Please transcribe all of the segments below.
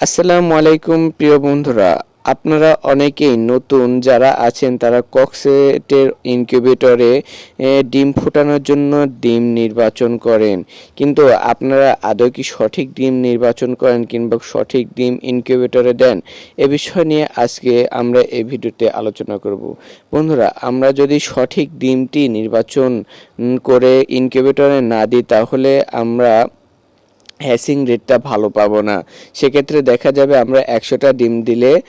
আসসালামু আলাইকুম, প্রিয় বন্ধুরা। আপনারা অনেকেই নতুন যারা আছেন, তারা কক্সেটের ইনকিউবেটরে ডিম ফোটানোর জন্য ডিম নির্বাচন করেন। কিন্তু আপনারা আদৌ কি সঠিক ডিম নির্বাচন করেন কিংবা সঠিক ডিম ইনকিউবেটরে দেন? এ বিষয় নিয়ে আজকে আমরা এই ভিডিওতে আলোচনা করব। বন্ধুরা, আমরা যদি সঠিক ডিমটি নির্বাচন করে ইনকিউবেটরে না দিই, তাহলে আমরা হ্যাসিং রেটটা ভালো পাবো না। সেক্ষেত্রে দেখা যাবে আমরা একশোটা ডিম দিলে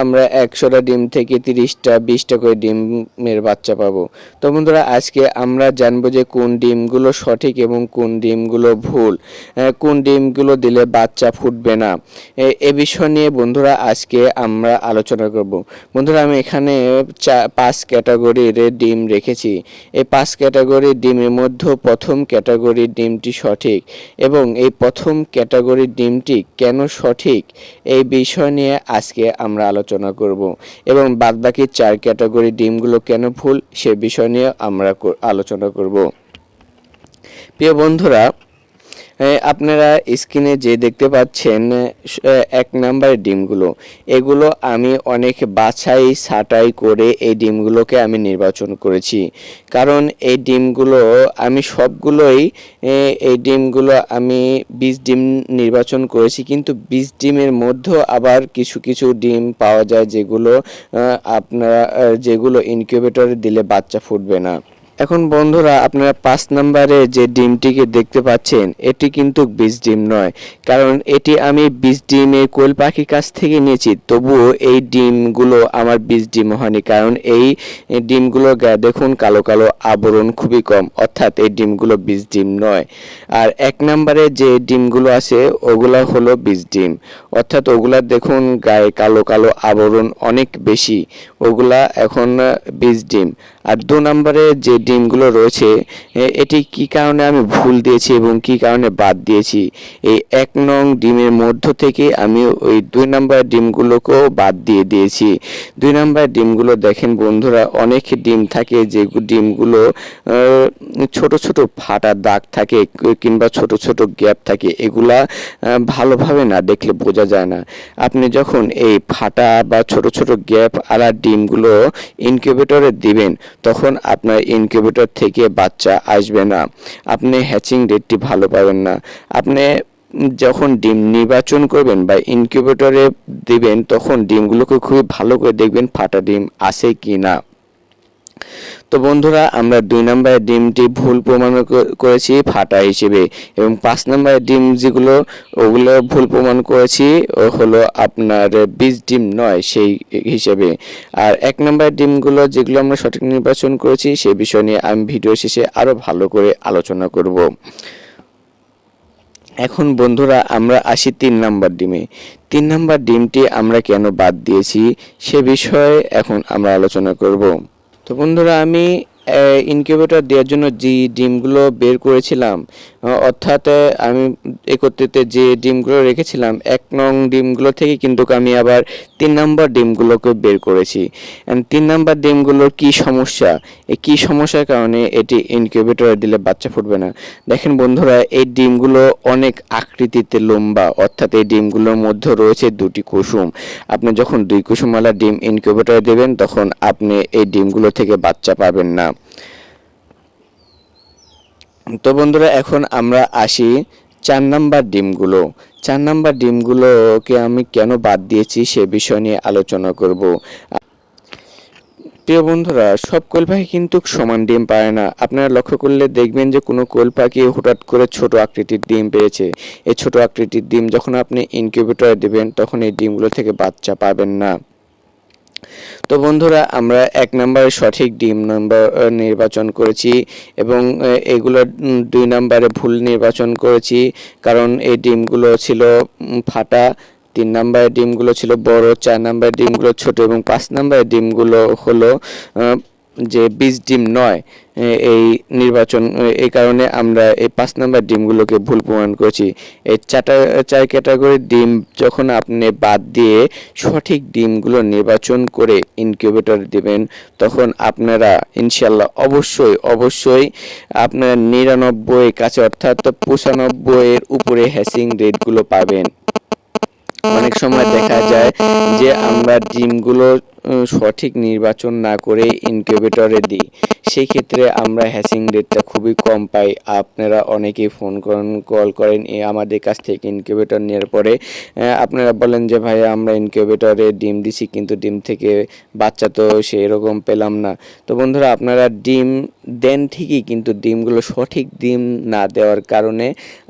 আমরা একশোটা ডিম থেকে তিরিশটা, বিশটা করে ডিমের বাচ্চা পাবো। তো বন্ধুরা, আজকে আমরা জানব যে কোন ডিমগুলো সঠিক এবং কোন ডিমগুলো ভুল। কোন ডিমগুলো দিলে বাচ্চা ফুটবে না। এ- বিষয় নিয়ে বন্ধুরা আজকে আমরা আলোচনা করব। বন্ধুরা, আমি এখানে চা, পাঁচ ক্যাটাগরির ডিম রেখেছি। এই পাঁচ ক্যাটাগরির ডিমের মধ্যে প্রথম ক্যাটাগরির ডিমটি সঠিক এবং এই প্রথম ক্যাটাগরির ডিমটি কেন সঠিক এই বিষয় নিয়ে আজকে আমরা আলোচনা করব এবং বাদবাকি চার ক্যাটাগরির ডিমগুলো কেন ভুল সে বিষয় নিয়ে আমরা আলোচনা করব। প্রিয় বন্ধুরা আপনারা স্ক্রিনে যে দেখতে পাচ্ছেন এক নাম্বারের ডিমগুলো। এগুলো আমি অনেক বাছাই, ছাঁটাই করে এই ডিমগুলোকে আমি নির্বাচন করেছি। কারণ এই ডিমগুলো আমি সবগুলোই এই ডিমগুলো আমি বীজ ডিম নির্বাচন করেছি। কিন্তু বীজ ডিমের মধ্যেও আবার কিছু কিছু ডিম পাওয়া যায় যেগুলো আপনারা যেগুলো ইনকিউবেটরে দিলে বাচ্চা ফুটবে না। এখন বন্ধুরা আপনারা পাঁচ নাম্বারে যে ডিমটিকে দেখতে পাচ্ছেন, এটি কিন্তু বীজ ডিম নয়। কারণ এটি আমি বীজ ডিমের কোয়েল পাখির কাছ থেকে নিয়েছি, তবুও এই ডিমগুলো আমার বীজ ডিম হয়নি। কারণ এই ডিমগুলো দেখুন কালো কালো আবরণ খুবই কম, অর্থাৎ এই ডিমগুলো বীজ ডিম নয়। আর এক নাম্বারে যে ডিমগুলো আছে, ওগুলো হলো বীজ ডিম। অর্থাৎ ওগুলা দেখুন গায়ে কালো কালো আবরণ অনেক বেশি, ওগুলা এখন বীজ ডিম। আর দু নম্বরে যে ডিমগুলো রয়েছে এটি কি কারণে আমি ভুল দিয়েছি এবং কি কারণে বাদ দিয়েছি? এই এক নং ডিমের মধ্য থেকে আমি ওই দুই নম্বর ডিমগুলোকেও বাদ দিয়ে দিয়েছি। দুই নম্বর ডিমগুলো দেখেন বন্ধুরা, অনেক ডিম থাকে যে ডিমগুলো ছোট ছোট ফাটা দাগ থাকে কিংবা ছোট ছোট গ্যাপ থাকে, এগুলা ভালোভাবে না দেখলে বোঝা যায় না। আপনি যখন এই ফাটা বা ছোট ছোট গ্যাপ আলা ডিমগুলো ইনকিউবেটরে দিবেন তখন আপনার ইনকিউবেটর থেকে বাচ্চা আসবে না। আপনি হ্যাচিং রেটটি ভালো পাবেন না। আপনি যখন ডিম নির্বাচন করবেন বা ইনকিউবেটরে দিবেন, তখন ডিমগুলোকে খুবই ভালো করে দেখবেন ফাটা ডিম আছে কি না তো বন্ধুরা, আমরা দুই নম্বরের ডিমটি ভুল প্রমাণ করেছি ফাটা হিসেবে এবং পাঁচ নম্বরের ডিম যেগুলো, ওগুলো ভুল প্রমাণ করেছি, ও হলো আপনার বীজ ডিম নয় সেই হিসেবে। আর এক নম্বরের ডিমগুলো যেগুলো আমরা সঠিক নির্বাচন করেছি সেই বিষয় নিয়ে আমি ভিডিও শেষে আরও ভালো করে আলোচনা করব। এখন বন্ধুরা, আমরা আসি তিন নাম্বার ডিমে। তিন নাম্বার ডিমটি আমরা কেন বাদ দিয়েছি, সে বিষয়ে এখন আমরা আলোচনা করব। তো বন্ধুরা আমি ইনকিউবেটর দেওয়ার জন্য যে ডিমগুলো বের করেছিলাম অর্থাৎ আমি একত্রিতে যে ডিমগুলো রেখেছিলাম, এক নং ডিমগুলো থেকে কিন্তু আমি আবার তিন নম্বর ডিমগুলোকে বের করেছি। তিন নম্বর ডিমগুলোর কি সমস্যা? কি সমস্যার কারণে এটি ইনকিউবেটরে দিলে বাচ্চা ফুটবে না? দেখেন বন্ধুরা, এই ডিমগুলো অনেক আকৃতিতে লম্বা, অর্থাৎ এই ডিমগুলোর মধ্যে রয়েছে দুটি কুসুম। আপনি যখন দুই কুসুমওয়ালা ডিম ইনকিউবেটরে দেবেন, তখন আপনি এই ডিমগুলো থেকে বাচ্চা পাবেন না। তো বন্ধুরা, এখন আমরা আসি চার নাম্বার ডিমগুলো। চার নাম্বার ডিমগুলোকে আমি কেন বাদ দিয়েছি সে বিষয় নিয়ে আলোচনা করব। প্রিয় বন্ধুরা, সব কোয়েল পাখি কিন্তু সমান ডিম পায় না। আপনারা লক্ষ্য করলে দেখবেন যে কোনো কোয়েল পাখি হঠাৎ করে ছোট আকৃতির ডিম পেয়েছে। এই ছোট আকৃতির ডিম যখন আপনি ইনকিউবেটরে দেবেন, তখন এই ডিমগুলো থেকে বাচ্চা পাবেন না। তো বন্ধুরা, আমরা এক নম্বরে সঠিক ডিম নম্বর নির্বাচন করেছি এবং এগুলো দুই নম্বরে ভুল নির্বাচন করেছি কারণ এই ডিমগুলো ছিল ফাটা। তিন নম্বরের ডিমগুলো ছিল বড়, চার নম্বরের ডিমগুলো ছোট এবং পাঁচ নম্বরের ডিমগুলো হলো যে বীজ ডিম নয় এই নির্বাচন এই কারণে আমরা এই পাঁচ নম্বর ডিমগুলোকে ভুল প্রমাণ করেছি। এই চারটা চার ক্যাটাগরির ডিম যখন আপনি বাদ দিয়ে সঠিক ডিমগুলো নির্বাচন করে ইনকিউবেটর দিবেন, তখন আপনারা ইনশাল্লাহ অবশ্যই অবশ্যই আপনারা নিরানব্বই কাছে, অর্থাৎ পঁচানব্বইয়ের উপরে হ্যাসিং রেটগুলো পাবেন। অনেক সময় দেখা যায় যে আমরা ডিমগুলো সঠিক নির্বাচন না করে ইনকিউবেটরে দিই। সেই ক্ষেত্রে আমরা হ্যাসিং রেটটা খুবই কম পাই। আপনারা অনেকেই ফোন করেন কল করেন, এ আমাদের কাছ থেকে ইনকিউবেটর নেওয়ার পরে আপনারা বলেন যে, ভাই, আমরা ইনকিউবেটরে ডিম দিছি, কিন্তু ডিম থেকে বাচ্চা তো সেই রকম পেলাম না। তো বন্ধুরা, আপনারা ডিম দেন ঠিকই, কিন্তু ডিমগুলো সঠিক ডিম না দেওয়ার কারণে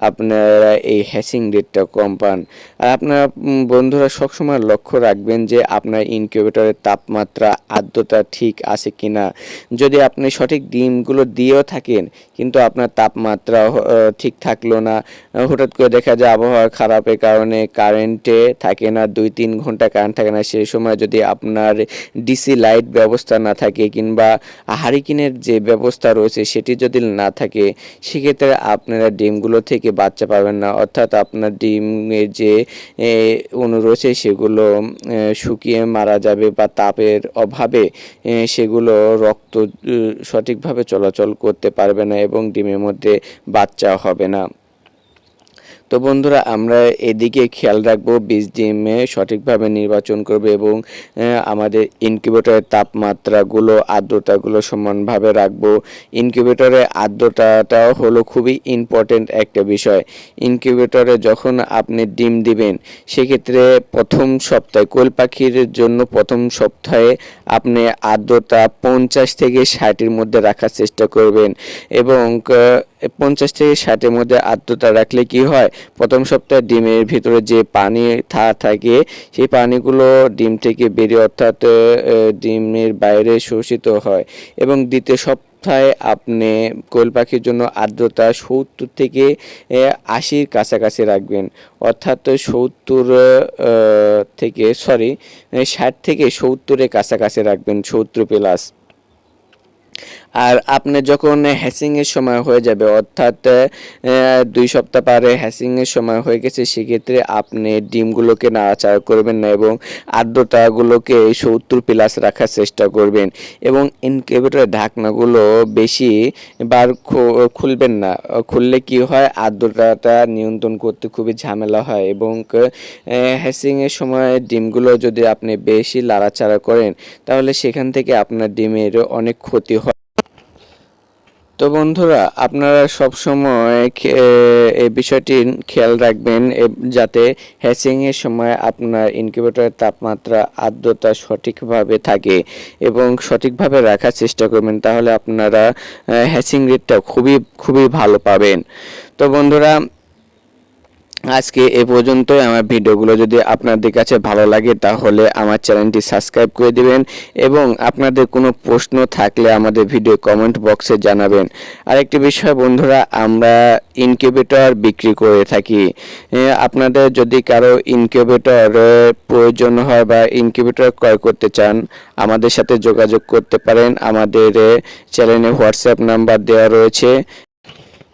আপনারা এই হ্যাসিং রেটটা কম পান। আর আপনারা বন্ধুরা সবসময় লক্ষ্য রাখবেন যে, আপনার ইনকিউবেটরের তাপমাত্রা আর্দ্রতা ঠিক আছে কিনা? যদি আপনি সঠিক ডিমগুলো দিয়েও থাকেন, কিন্তু আপনার তাপমাত্রা ঠিক থাকল না হঠাৎ করে দেখা যায় আবহাওয়া খারাপের কারণে কারেন্টে থাকে না, দুই তিন ঘণ্টা কারেন্ট থাকে না, সেই সময় যদি আপনার ডিসি লাইট ব্যবস্থা না থাকে কিংবা হারিকিনের যে ব্যবস্থা রয়েছে সেটি যদি না থাকে, সেক্ষেত্রে আপনারা ডিমগুলো থেকে বাচ্চা পাবেন না। অর্থাৎ আপনার ডিমের যে অণু রয়েছে সেগুলো শুকিয়ে মারা যাবে বা তাপের অভাবে সেগুলো রক্ত সঠিকভাবে চলাচল করতে পারবে না এবং ডিমের মধ্যে বাচ্চা হবে না। তো বন্ধুরা, আমরা এদিকে খেয়াল রাখব, বীজ ডিমে সঠিকভাবে নির্বাচন করবে এবং আমাদের ইনকিউবেটরের তাপমাত্রাগুলো, আর্দ্রতাগুলো সমানভাবে রাখব। ইনকিউবেটরের আর্দ্রতাটাও হলো খুবই ইম্পর্টেন্ট একটা বিষয়। ইনকিউবেটরে যখন আপনি ডিম দিবেন, সেক্ষেত্রে প্রথম সপ্তাহে, কোয়েল পাখির জন্য প্রথম সপ্তাহে আপনি আর্দ্রতা পঞ্চাশ থেকে ষাটের মধ্যে রাখার চেষ্টা করবেন এবং পঞ্চাশ থেকে ষাটের মধ্যে আর্দ্রতা রাখলে কি হয়? প্রথম সপ্তাহে ডিমের ভিতরে যে পানি থা, থাকে, সেই পানিগুলো ডিম থেকে বেরিয়ে অর্থাৎ ডিমের বাইরে শোষিত হয়। এবং দ্বিতীয় সপ্তাহে আপনি কোয়েল পাখির জন্য আর্দ্রতা সত্তর থেকে আশির কাছাকাছি রাখবেন। অর্থাৎ সত্তর থেকে সরি ষাট থেকে সত্তরের কাছাকাছি রাখবেন, সত্তর প্লাস আর আপনি যখন হ্যাসিং এর সময় হয়ে যাবে, অর্থাৎ দুই সপ্তাহ পারে হ্যাসিং এর সময় হয়ে গেছে, সেক্ষেত্রে আপনি ডিমগুলোকে নাড়াচাড়া করবেন না এবং আর্দ্রতাগুলোকে সত্তর প্লাস রাখার চেষ্টা করবেন এবং ইনকিউবেটরের ঢাকনাগুলো বেশি বার খুলবেন না। খুললে কি হয়? আর্দ্রতাটা নিয়ন্ত্রণ করতে খুবই ঝামেলা হয় এবং হ্যাসিং এর সময় ডিমগুলো যদি আপনি বেশি লাড়াচাড়া করেন, তাহলে সেখান থেকে আপনার ডিমের অনেক ক্ষতি হয়। তো বন্ধুরা, আপনারা সব সময় এই বিষয়টি খেয়াল রাখবেন যাতে হ্যাচিং এর সময় আপনার ইনকিউবেটরের তাপমাত্রা, আর্দ্রতা সঠিকভাবে থাকে এবং সঠিকভাবে রাখার চেষ্টা করবেন, তাহলে আপনারা হ্যাচিং রেটটা খুবই খুবই ভালো পাবেন। তো বন্ধুরা আজকে এ পর্যন্তই। আমার ভিডিওগুলো যদি আপনাদের কাছে ভালো লাগে, তাহলে আমার চ্যানেলটি সাবস্ক্রাইব করে দিবেন এবং আপনাদের কোনো প্রশ্ন থাকলে আমাদের ভিডিও কমেন্ট বক্সে জানাবেন। আরেকটি বিষয়, বন্ধুরা, আমরা ইনকিউবেটর বিক্রি করে থাকি। আপনাদের যদি কারও ইনকিউবেটর প্রয়োজন হয় বা ইনকিউবেটর ক্রয় করতে চান, আমাদের সাথে যোগাযোগ করতে পারেন। আমাদের চ্যানেলে হোয়াটসঅ্যাপ নাম্বার দেওয়া রয়েছে।